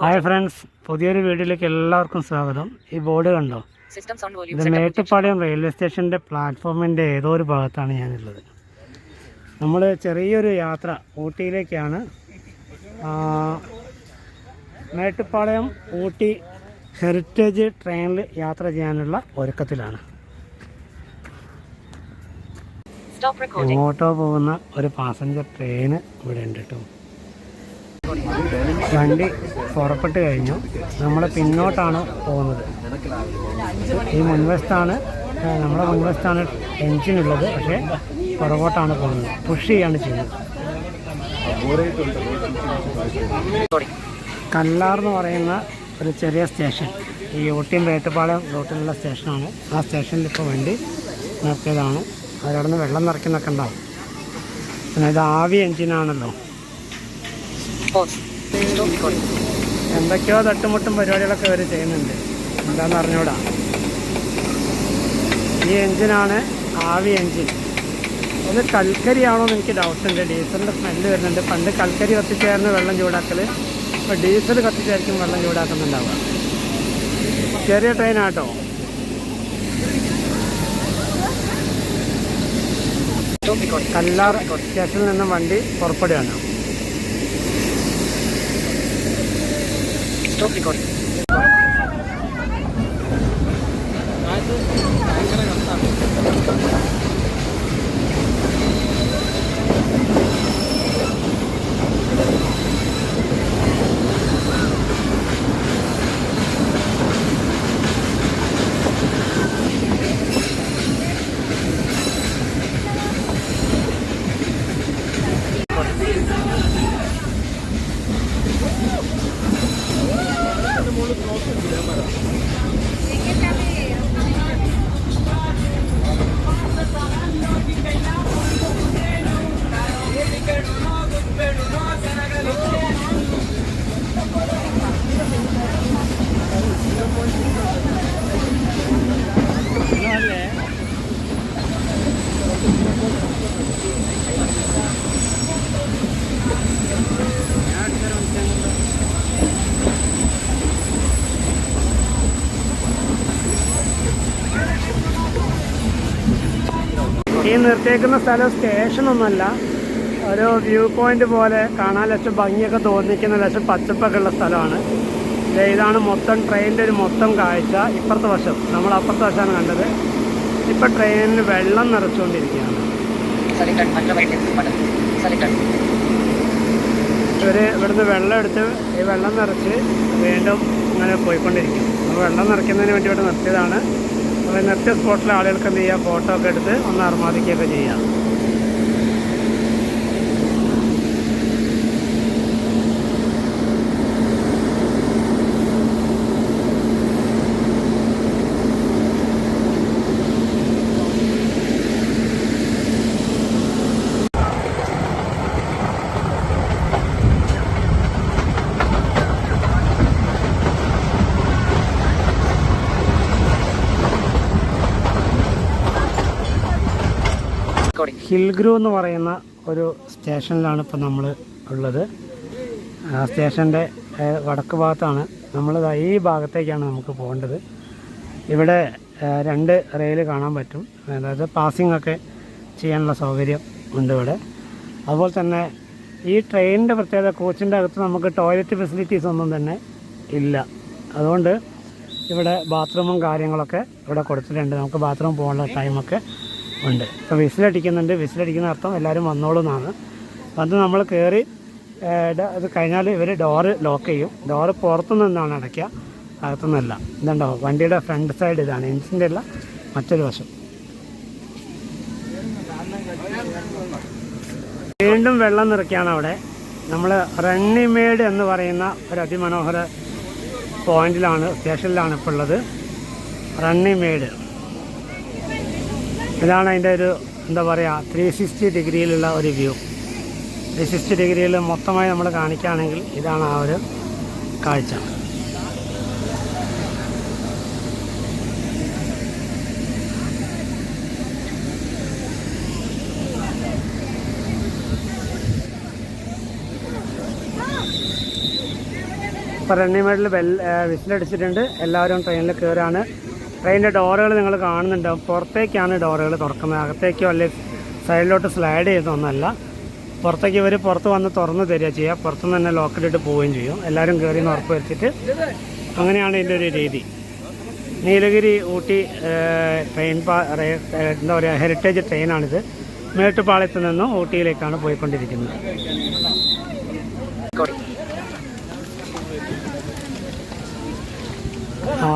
Hi friends പുതിയൊരു വീഡിയോയിലേക്ക് എല്ലാവർക്കും സ്വാഗതം. ഈ ബോർഡ് കണ്ടോ? ഇത് മേട്ടുപ്പാളയം റെയിൽവേ സ്റ്റേഷന്റെ പ്ലാറ്റ്ഫോമിന്റെ ഏതോ ഒരു ഭാഗത്താണ് ഞാനുള്ളത്. നമ്മൾ ചെറിയൊരു യാത്ര ഊട്ടിയിലേക്കാണ്. മേട്ടുപ്പാളയം ഊട്ടി ഹെറിറ്റേജ് ട്രെയിനിൽ യാത്ര ചെയ്യാനുള്ള ഒരുക്കത്തിലാണ്. എങ്ങോട്ടോ പോകുന്ന ഒരു പാസഞ്ചർ ട്രെയിന് ഇവിടെ ഉണ്ട് കേട്ടോ വണ്ടി പുറപ്പെട്ട് കഴിഞ്ഞു. നമ്മൾ പിന്നോട്ടാണ് പോകുന്നത്. ഈ മുൻവശത്താണ് നമ്മുടെ മുൻവശത്താണ് എൻജിൻ ഉള്ളത് പക്ഷേ പുറകോട്ടാണ് പോകുന്നത്. പുഷ് ചെയ്യാണ് ചെയ്യുന്നത്. കല്ലാർ എന്ന് പറയുന്ന ഒരു ചെറിയ സ്റ്റേഷൻ. ഈ ഊട്ടിയും വേട്ടുപാളയം റൂട്ടിലുള്ള സ്റ്റേഷനാണ്. ആ സ്റ്റേഷനിൽ ഇപ്പോൾ വണ്ടി നിർത്തിയതാണ്. അവരവിടെ നിന്ന് വെള്ളം നിറയ്ക്കുന്നൊക്കെ ഉണ്ടാവും. പിന്നെ ഇത് ആവി എൻജിനാണല്ലോ. എന്തൊക്കെയോ തട്ടുമുട്ടും പരിപാടികളൊക്കെ അവർ ചെയ്യുന്നുണ്ട്. എന്താന്ന് അറിഞ്ഞൂടാ. ഈ എഞ്ചിനാണ് ആവി എഞ്ചിൻ. ഒന്ന് കൽക്കരിയാണോ എന്ന് എനിക്ക് ഡൗട്ട് ഉണ്ട്. ഡീസലിന്റെ സ്മെല്ല് വരുന്നുണ്ട്. പണ്ട് കൽക്കരി കത്തിച്ചായിരുന്നു വെള്ളം ചൂടാക്കൽ ഇപ്പോൾ ഡീസൽ കത്തിച്ചായിരിക്കും വെള്ളം ചൂടാക്കുന്നുണ്ടാവുക. ചെറിയ ട്രെയിനാട്ടോ. കല്ലാർ സ്റ്റേഷനിൽ നിന്നും വണ്ടി പുറപ്പെടുകയാണ്. বিক্রি করে ഈ നിർത്തിയേക്കുന്ന സ്ഥലം സ്റ്റേഷനൊന്നുമല്ല. ഒരു വ്യൂ പോയിന്റ് പോലെ കാണാൻ ലക്ഷം ഭംഗിയൊക്കെ തോന്നിക്കുന്ന ലക്ഷം പച്ചപ്പൊക്കെ ഉള്ള സ്ഥലമാണ്. ഇതാണ് മൊത്തം ട്രെയിനിന്റെ ഒരു മൊത്തം കാഴ്ച ഇപ്പുറത്തെ വശം. നമ്മൾ അപ്പുറത്തെ വശമാണ് കണ്ടത്. ഇപ്പം ട്രെയിനിന് വെള്ളം നിറച്ചുകൊണ്ടിരിക്കുകയാണ്. ഇവർ ഇവിടുന്ന് വെള്ളം എടുത്ത് ഈ വെള്ളം നിറച്ച് വീണ്ടും ഇങ്ങനെ പോയിക്കൊണ്ടിരിക്കും. വെള്ളം നിറയ്ക്കുന്നതിന് വേണ്ടി ഇവിടെ നിർത്തിയതാണ്. നിർത്തിയ സ്പോട്ടിലെ ആളുകൾക്ക് എന്ത് ചെയ്യുക ഫോട്ടോ ഒക്കെ എടുത്ത് ഒന്ന് അർമാദിക്കുകയൊക്കെ ചെയ്യാം. Recording. ഹിൽഗ്രൂ എന്ന് പറയുന്ന ഒരു സ്റ്റേഷനിലാണ് ഇപ്പോൾ നമ്മൾ ഉള്ളത്. സ്റ്റേഷന്റെ വടക്ക് ഭാഗത്താണ്. നമ്മൾ ഈ ഭാഗത്തേക്കാണ് നമുക്ക് പോകേണ്ടത്. ഇവിടെ രണ്ട് റെയിൽ കാണാൻ പറ്റും. അതായത് പാസിംഗ് ഒക്കെ ചെയ്യാനുള്ള സൗകര്യം ഉണ്ട് ഇവിടെ. അതുപോലെ തന്നെ ഈ ട്രെയിനിന്റെ പ്രത്യേകത കോച്ചിന്റെ അകത്ത് നമുക്ക് ടോയ്ലറ്റ് ഫെസിലിറ്റീസ് ഒന്നും തന്നെ ഇല്ല. അതുകൊണ്ട് ഇവിടെ ബാത്റൂമും കാര്യങ്ങളൊക്കെ ഇവിടെ കൊടുത്തിട്ടുണ്ട്. നമുക്ക് ബാത്റൂം പോകാനുള്ള ടൈമൊക്കെ ഉണ്ട്. ഇപ്പോൾ വിസിലടിക്കുന്നുണ്ട്. വിസിലടിക്കുന്ന അർത്ഥം എല്ലാവരും വന്നോളൂ എന്നാണ് വന്ന് നമ്മൾ കയറി അത് കഴിഞ്ഞാൽ ഇവർ ഡോറ് ലോക്ക് ചെയ്യും. ഡോറ് പുറത്തു നിന്നാണ് അടയ്ക്കുക? അകത്തുനിന്നല്ല. ഇതുണ്ടോ? വണ്ടിയുടെ ഫ്രണ്ട് സൈഡ് ഇതാണ്. എഞ്ചിന്റെ അല്ല മറ്റൊരു വശം. വീണ്ടും വെള്ളം നിറയ്ക്കുകയാണ് അവിടെ. നമ്മൾ റണ്ണിമേഡ് എന്ന് പറയുന്ന ഒരു അതിമനോഹര പോയിന്റിലാണ് സ്റ്റേഷനിലാണ് ഇപ്പോൾ ഉള്ളത്. റണ്ണിമേട് ഇതാണ് അതിന്റെ ഒരു എന്താ പറയുക ത്രീ സിക്സ്റ്റി ഡിഗ്രിയിലുള്ള ഒരു വ്യൂ. ത്രീ സിക്സ്റ്റി ഡിഗ്രിയിൽ മൊത്തമായി നമ്മൾ കാണിക്കുകയാണെങ്കിൽ ഇതാണ് ആ ഒരു കാഴ്ച. ഇപ്പോൾ റണ്ണിമേഡിൽ ബെൽ വിസിലടിച്ചിട്ടുണ്ട്. എല്ലാവരും ട്രെയിനിൽ കയറാണ് ട്രെയിനിന്റെ ഡോറുകൾ നിങ്ങൾ കാണുന്നുണ്ടാവും പുറത്തേക്കാണ് ഡോറുകൾ തുറക്കുന്നത്. അകത്തേക്കോ അല്ലെങ്കിൽ സൈഡിലോട്ട് സ്ലൈഡ് ചെയ്തൊന്നല്ല പുറത്തേക്ക് ഇവർ പുറത്ത് വന്ന് തുറന്ന് തരിക ചെയ്യുക പുറത്തുനിന്ന് തന്നെ ലോക്കലിട്ട് പോവുകയും ചെയ്യും. എല്ലാവരും കയറി എന്ന് ഉറപ്പ് വരുത്തിയിട്ട് അങ്ങനെയാണ് ഇതിന്റെ ഒരു രീതി. നീലഗിരി ഊട്ടി ട്രെയിൻ പാ എന്താ പറയുക ഹെറിറ്റേജ് ട്രെയിനാണിത് മേട്ടുപാളയത്ത് നിന്നും ഊട്ടിയിലേക്കാണ് പോയിക്കൊണ്ടിരിക്കുന്നത്.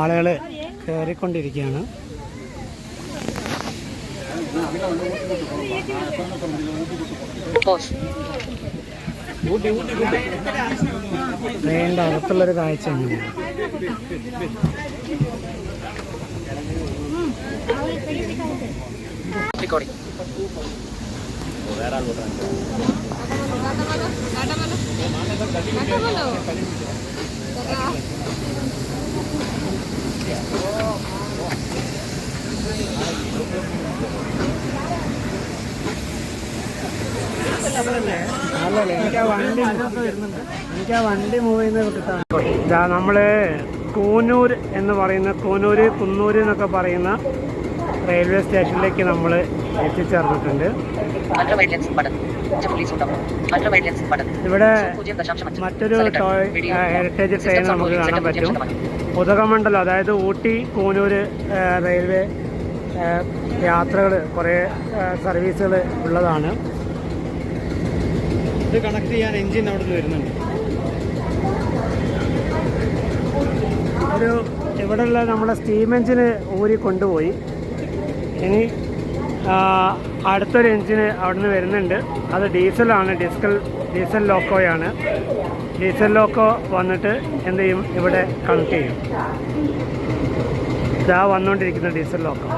ആളുകൾ കയറിക്കൊണ്ടിരിക്കുകയാണ്. ട്രെയിനിന്റെ അകത്തുള്ളൊരു കാഴ്ച എങ്ങനെയാണ് Recording. ആ വണ്ടി വണ്ടി ഇതാ കൂനൂർ എന്ന് പറയുന്ന കൂനൂര് കുന്നൂര് എന്നൊക്കെ പറയുന്ന റെയിൽവേ സ്റ്റേഷനിലേക്ക് നമ്മൾ എത്തിച്ചേർന്നിട്ടുണ്ട്. ഇവിടെ. മറ്റൊരു. ഹെറിറ്റേജ് ട്രെയിൻ നമുക്ക് കാണാൻ പറ്റും. ഉദകമണ്ഡലം അതായത് ഊട്ടി കൂനൂര് റെയിൽവേ യാത്രകൾ കുറേ സർവീസുകൾ ഉള്ളതാണ്. ഇത് കണക്ട് ചെയ്യാൻ എഞ്ചിൻ അവിടെ നിന്ന് വരുന്നുണ്ട്. ഒരു ഇവിടെയുള്ള നമ്മുടെ സ്റ്റീം എഞ്ചിന് ഊരി കൊണ്ടുപോയി. ഇനി അടുത്തൊരു എഞ്ചിന് അവിടെ നിന്ന് വരുന്നുണ്ട്. അത് ഡീസലാണ് ഡീസൽ ഡീസൽ ലോക്കോയാണ്. ഡീസൽ ലോക്കോ വന്നിട്ട് എന്ത് ചെയ്യും? ഇവിടെ കണക്ട് ചെയ്യും. ഇതാ വന്നുകൊണ്ടിരിക്കുന്ന ഡീസൽ ലോക്കോ.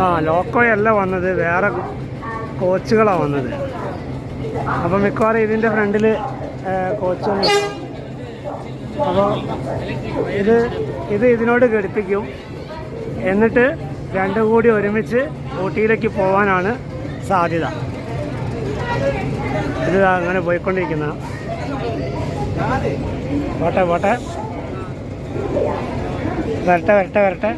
ആ ലോക്കോയല്ല വന്നത്. വേറെ കോച്ചുകളാണ് വന്നത്. അപ്പം മിക്കവാറും ഇതിന്റെ ഫ്രണ്ടിൽ കോച്ചുകൾ അപ്പോൾ ഇത് ഇത് ഇതിനോട് ഘടിപ്പിക്കും. എന്നിട്ട് രണ്ടും കൂടി ഒരുമിച്ച് ഊട്ടിയിലേക്ക് പോകാനാണ് സാധ്യത. ഇത് അങ്ങനെ പോയിക്കൊണ്ടിരിക്കുന്ന. പോട്ടെ പോട്ടെ. വരട്ടെ വരട്ടെ വരട്ടെ.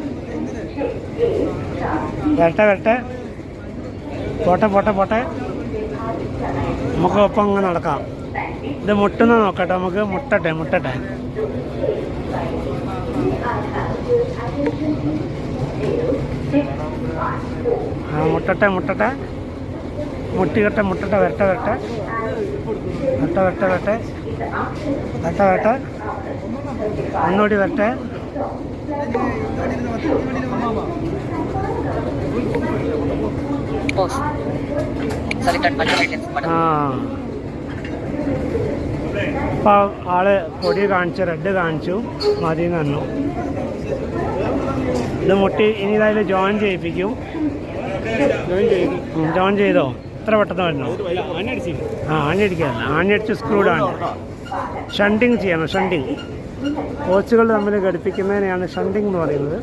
വരട്ടെ വരട്ടെ. പോട്ടെ പോട്ടെ പോട്ടെ. നമുക്ക് ഒപ്പം അങ്ങ് നടക്കാം. ഇത് മുട്ടുന്ന നോക്കട്ടെ നമുക്ക് മുട്ടട്ടെ മുട്ടട്ടെ. ആ മുട്ടട്ടെ മുട്ടട്ടെ. മുട്ടികട്ടെ മുട്ടട്ടെ വരട്ടെ വരട്ടെ. വരട്ടെ വരട്ടെ വരട്ടെ. വരട്ടെ വരട്ടെ. ഒന്നുകൂടി വരട്ടെ. Pause. Selected. Button. അപ്പോൾ ആൾ പൊടി കാണിച്ചു റെഡ് കാണിച്ചു മതി തന്നു ഇത് മുട്ടി ഇനി ഇതായാലും ജോയിൻ ചെയ്യിപ്പിക്കും. ജോയിൻ ചെയ്തു? എത്ര പെട്ടെന്ന് വരുന്നു ആ ആഞ്ഞടിക്കാറില്ല ആഞ്ഞടിച്ച് സ്ക്രൂഡാണ് ഷണ്ടിങ് ചെയ്യണം ഷണ്ടിങ് കോച്ചുകൾ തമ്മിൽ ഘടിപ്പിക്കുന്നതിനെയാണ് ഷണ്ടിങ് എന്ന് പറയുന്നത്.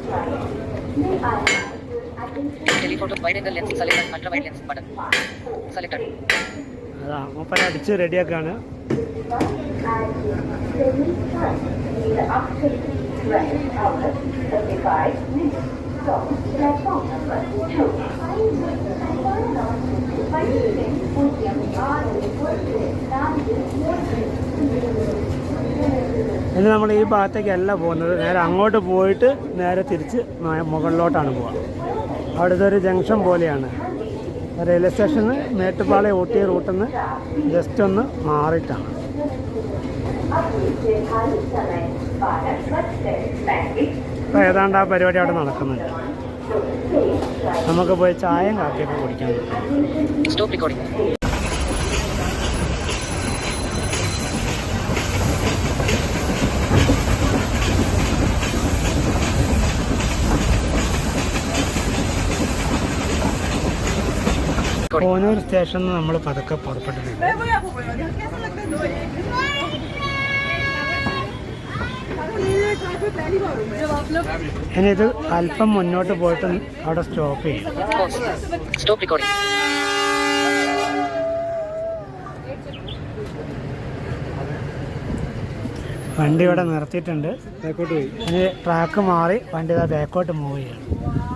Telephoto lens. അടിച്ച് റെഡിയാക്കാണ്. ഇനി നമ്മൾ ഈ ഭാഗത്തേക്കല്ല പോകുന്നത്. നേരെ അങ്ങോട്ട് പോയിട്ട് നേരെ തിരിച്ച് മുകളിലോട്ടാണ് പോവുക. അവിടുത്തെ ഒരു ജംഗ്ഷൻ പോലെയാണ്. റെയിൽവേ സ്റ്റേഷന് മേട്ടുപ്പാളയം ഊട്ടി റൂട്ടിൽ നിന്ന് ജസ്റ്റ് ഒന്ന് മാറിയിട്ടാണ്. ഇപ്പം ഏതാണ്ട് ആ പരിപാടി അവിടെ നടക്കുന്നുണ്ട്. നമുക്ക് പോയി ചായയും കാപ്പിയൊക്കെ കുടിക്കാൻ കോനൂർ സ്റ്റേഷനിൽ നമ്മൾ പതുക്കെ പുറപ്പെട്ടിട്ടുണ്ട്. ഇനി ഇത് അല്പം മുന്നോട്ട് പോയിട്ട് അവിടെ സ്റ്റോപ്പ് ചെയ്യും. വണ്ടി ഇവിടെ നിർത്തിയിട്ടുണ്ട്. ഇനി ട്രാക്ക് മാറി വണ്ടി ഇതാ ബാക്കോട്ട് മൂവ് ചെയ്യണം.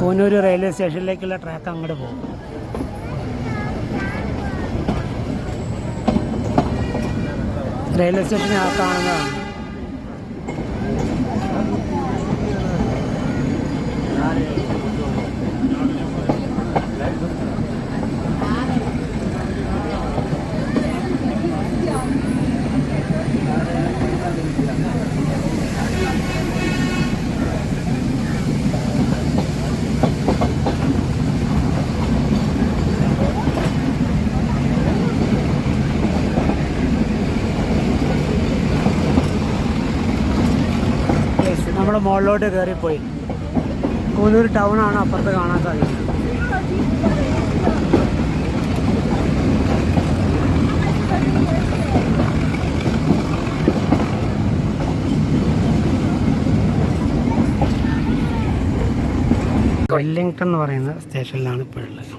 കൂനൂർ റെയിൽവേ സ്റ്റേഷനിലേക്കുള്ള ട്രാക്ക് അങ്ങോട്ട് പോകും. റെയിൽവേ സ്റ്റേഷൻ ആ കാണുന്നതാണ്. നമ്മൾ മുകളിലോട്ട് കയറിപ്പോയി കൂനൂർ ടൗൺ ആണ് അപ്പുറത്ത് കാണാൻ സാധിക്കുന്നത് വെല്ലിംഗ്ടൺ എന്ന് പറയുന്ന സ്റ്റേഷനിലാണ് ഇപ്പോഴുള്ളത്.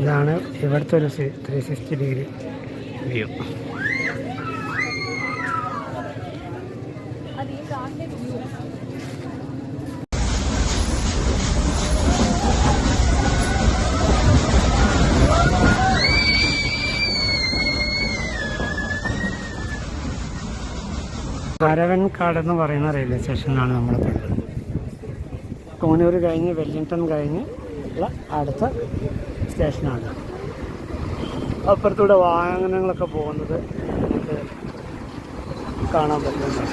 ഇതാണ് ഇവിടുത്തെ ഒരു three sixty degree view. Karavankad എന്ന് പറയുന്ന റെയിൽവേ സ്റ്റേഷനിലാണ് നമ്മളിപ്പോൾ ഉള്ളത് കോനൂർ കഴിഞ്ഞ് വെല്ലിംഗ്ടൺ കഴിഞ്ഞ് ഉള്ള അടുത്ത സ്റ്റേഷനാണ്. അപ്പുറത്തൂടെ വാഹനങ്ങളൊക്കെ പോകുന്നത് നമുക്ക് കാണാൻ പറ്റുന്നുണ്ട്.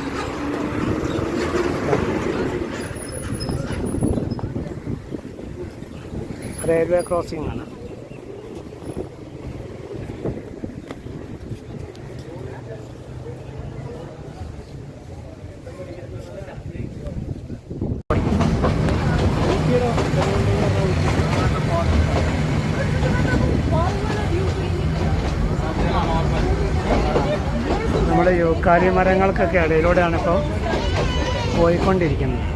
റെയിൽവേ ക്രോസിംഗ് ആണ്. നമ്മുടെ യൂക്കാലി മരങ്ങൾക്കൊക്കെ ഇടയിലൂടെയാണ് ഇപ്പോൾ പോയിക്കൊണ്ടിരിക്കുന്നത്.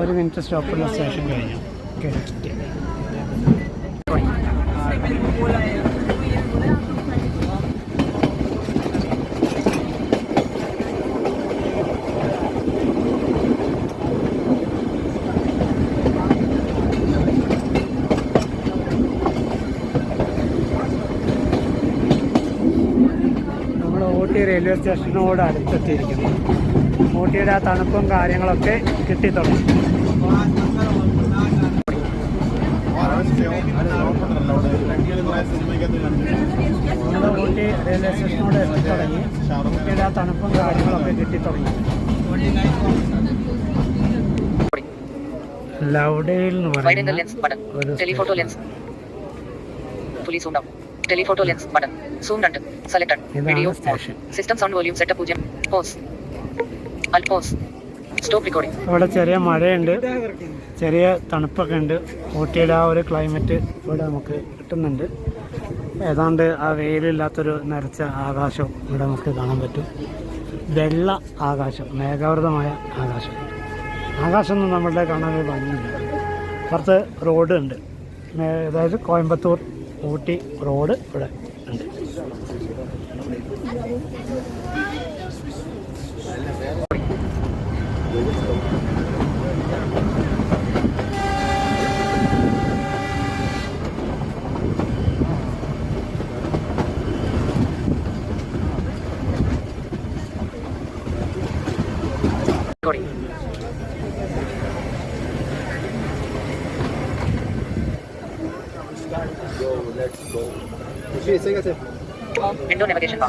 ഒരു മിനിറ്റ് സ്റ്റോപ്പുള്ള സ്റ്റേഷൻ കഴിഞ്ഞു. Okay Recording. നമ്മൾ ഊട്ടി റെയിൽവേ സ്റ്റേഷനോട് അടുത്തെത്തിയിരിക്കുന്നു. ഊട്ടിയുടെ ആ തണുപ്പും കാര്യങ്ങളൊക്കെ കിട്ടിത്തുടങ്ങി. ഊട്ടി റെയിൽവേ സ്റ്റേഷനോട് എത്തിത്തുടങ്ങി. ഊട്ടിയുടെ ആ തണുപ്പും കാര്യങ്ങളൊക്കെ കിട്ടിത്തുടങ്ങി. ലൗഡേൽ എന്ന് Widen the പറയുന്ന lens button. ഒരു police lens. Fully lens button zoom lens button. Video system sound volume Video പൂജ്യം pause System sound volume recording 0. Pause. Alt pause. Stop recording. ഇവിടെ ചെറിയ മഴയുണ്ട് ചെറിയ തണുപ്പൊക്കെ ഉണ്ട് ഊട്ടിയുടെ ആ ഒരു ക്ലൈമറ്റ് ഇവിടെ നമുക്ക് കിട്ടുന്നുണ്ട് ഏതാണ്ട് ആ വെയിലില്ലാത്തൊരു നരച്ച ആകാശം ഇവിടെ നമുക്ക് കാണാൻ പറ്റും വെള്ള ആകാശം മേഘാവൃതമായ ആകാശം ആകാശമൊന്നും നമ്മളുടെ കാണാൻ ഭംഗിയില്ല പുറത്ത് റോഡ് ഉണ്ട് അതായത് കോയമ്പത്തൂർ ഊട്ടി റോഡ് ഇവിടെ ഉണ്ട് Recording. Window navigation bar.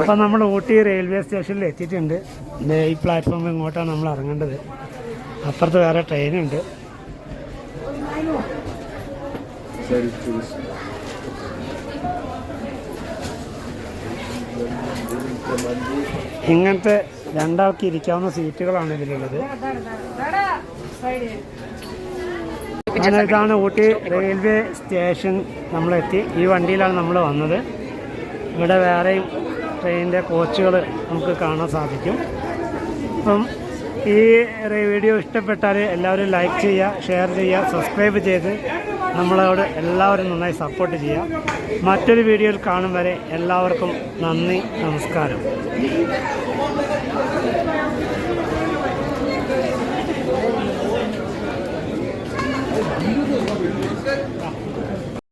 അപ്പം നമ്മൾ ഊട്ടി റെയിൽവേ സ്റ്റേഷനിൽ എത്തിയിട്ടുണ്ട്. ഈ പ്ലാറ്റ്ഫോമിൽ ഇങ്ങോട്ടാണ് നമ്മൾ ഇറങ്ങേണ്ടത്. അപ്പുറത്ത് വേറെ ട്രെയിനുണ്ട് ഇങ്ങനത്തെ രണ്ടാൾക്ക് ഇരിക്കാവുന്ന സീറ്റുകളാണ് ഇതിലുള്ളത്. അങ്ങനെ ഇതാണ് ഊട്ടി റെയിൽവേ സ്റ്റേഷൻ നമ്മളെത്തി. ഈ വണ്ടിയിലാണ് നമ്മൾ വന്നത്. ഇവിടെ വേറെയും ട്രെയിനിന്റെ കോച്ചുകൾ നമുക്ക് കാണാൻ സാധിക്കും. അപ്പം ഈ വീഡിയോ ഇഷ്ടപ്പെട്ടാൽ എല്ലാവരും ലൈക്ക് ചെയ്യുക ഷെയർ ചെയ്യുക സബ്സ്ക്രൈബ് ചെയ്ത് നമ്മളോട് എല്ലാവരും നന്നായി സപ്പോർട്ട് ചെയ്യുക. മറ്റൊരു വീഡിയോയിൽ കാണും വരെ എല്ലാവർക്കും നന്ദി നമസ്കാരം. good.